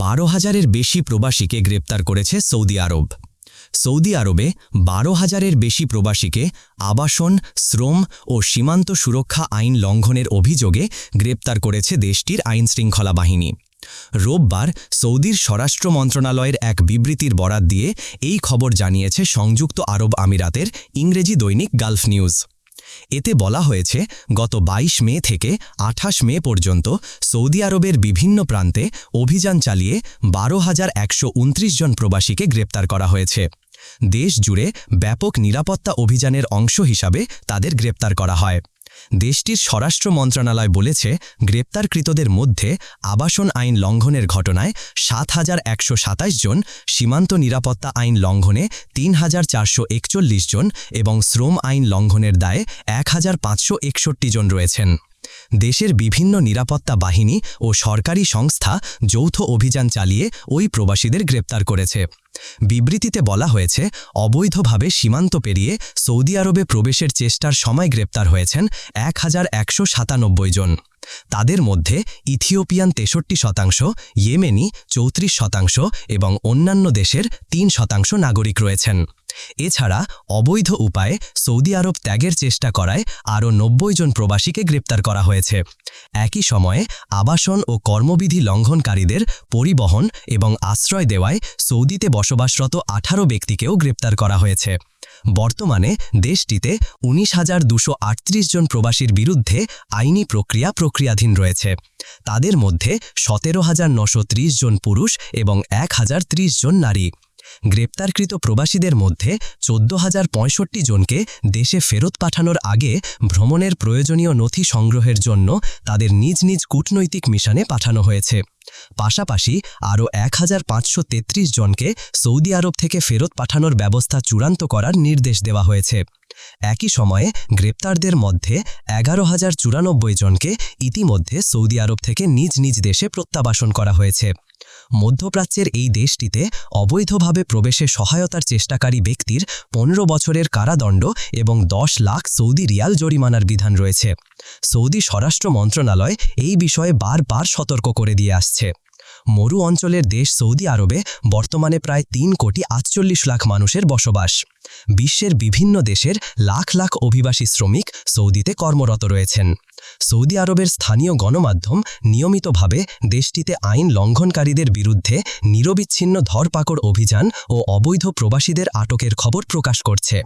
বারো হাজারের বেশি প্রবাসীকে গ্রেপ্তার করেছে সৌদি আরব। সৌদি আরবে বারো হাজারের বেশি প্রবাসীকে আবাসন, শ্রম ও সীমান্ত সুরক্ষা আইন লঙ্ঘনের অভিযোগে গ্রেপ্তার করেছে দেশটির আইনশৃঙ্খলা বাহিনী। রোববার সৌদির স্বরাষ্ট্র মন্ত্রণালয়ের এক বিবৃতির বরাত দিয়ে এই খবর জানিয়েছে সংযুক্ত আরব আমিরাতের ইংরেজি দৈনিক গালফ নিউজ। এতে বলা হয়েছে, গত ২২ মে থেকে আঠাশ মে পর্যন্ত সৌদি আরবের বিভিন্ন প্রান্তে অভিযান চালিয়ে বারো হাজার জন প্রবাসীকে গ্রেপ্তার করা হয়েছে। দেশ জুড়ে ব্যাপক নিরাপত্তা অভিযানের অংশ হিসাবে তাদের গ্রেপ্তার করা হয়। দেশটির স্বরাষ্ট্র মন্ত্রণালয় বলেছে, গ্রেপ্তারকৃতদের মধ্যে আবাসন আইন লঙ্ঘনের ঘটনায় সাত হাজার একশো সাতাশ জন, সীমান্ত নিরাপত্তা আইন লঙ্ঘনে তিন হাজার চারশো একচল্লিশ জন এবং শ্রম আইন লঙ্ঘনের দায়ে এক হাজার পাঁচশো একষট্টি জন রয়েছেন। দেশের বিভিন্ন নিরাপত্তা বাহিনী ও সরকারি সংস্থা যৌথ অভিযান চালিয়ে ওই প্রবাসীদের গ্রেপ্তার করেছে। বিবৃতিতে বলা হয়েছে, অবৈধভাবে সীমান্ত পেরিয়ে সৌদি আরবে প্রবেশের চেষ্টার সময় গ্রেপ্তার হয়েছেন এক হাজার একশো সাতানব্বই জন। তাদের মধ্যে ইথিওপিয়ান তেষট্টি শতাংশ, ইয়েমেনি চৌত্রিশ শতাংশ এবং অন্যান্য দেশের তিন শতাংশ নাগরিক রয়েছেন। এছাড়া অবৈধ উপায়ে সৌদি আরব ত্যাগের চেষ্টা করায় আরও নব্বই জন প্রবাসীকে গ্রেপ্তার করা হয়েছে। একই সময়ে আবাসন ও কর্মবিধি লঙ্ঘনকারীদের পরিবহন এবং আশ্রয় দেওয়ায় সৌদিতে বসবাসরত আঠারো ব্যক্তিকেও গ্রেপ্তার করা হয়েছে। বর্তমানে দেশটিতে উনিশ হাজার দুশো জন প্রবাসীর বিরুদ্ধে আইনি প্রক্রিয়া প্রক্রিয়াধীন রয়েছে। তাদের মধ্যে সতেরো হাজার নশো জন পুরুষ এবং এক হাজার ত্রিশ জন নারী। গ্রেপ্তারকৃত প্রবাসীদের মধ্যে চোদ্দ হাজার পঁয়ষট্টি জনকে দেশে ফেরত পাঠানোর আগে ভ্রমণের প্রয়োজনীয় নথি সংগ্রহের জন্য তাদের নিজ নিজ কূটনৈতিক মিশনে পাঠানো হয়েছে। পাশাপাশি আরও এক হাজার পাঁচশো তেত্রিশ জনকে সৌদি আরব থেকে ফেরত পাঠানোর ব্যবস্থা চূড়ান্ত করার নির্দেশ দেওয়া হয়েছে। একই সময়ে গ্রেপ্তারদের মধ্যে এগারো হাজার চুরানব্বই জনকে ইতিমধ্যে সৌদি আরব থেকে নিজ নিজ দেশে প্রত্যাবাসন করা হয়েছে। মধ্যপ্রাচ্যের এই দেশটিতে অবৈধভাবে প্রবেশে সহায়তার চেষ্টাকারী ব্যক্তির পনেরো বছরের কারাদণ্ড এবং দশ লাখ সৌদি রিয়াল জরিমানার বিধান রয়েছে। সৌদি স্বরাষ্ট্র মন্ত্রণালয় এই বিষয়ে বারবার সতর্ক করে দিয়ে আসছে। মরু অঞ্চলের দেশ সৌদি আরবে বর্তমানে প্রায় তিন কোটি আটচল্লিশ লাখ মানুষের বসবাস। বিশ্বের বিভিন্ন দেশের লাখ লাখ অভিবাসী শ্রমিক সৌদিতে কর্মরত রয়েছেন। সৌদি আরবের স্থানীয় গণমাধ্যম নিয়মিতভাবে দেশটিতে আইন লঙ্ঘনকারীদের বিরুদ্ধে নিরবিচ্ছিন্ন ধরপাকড় অভিযান ও অবৈধ প্রবাসীদের আটকের খবর প্রকাশ করছে।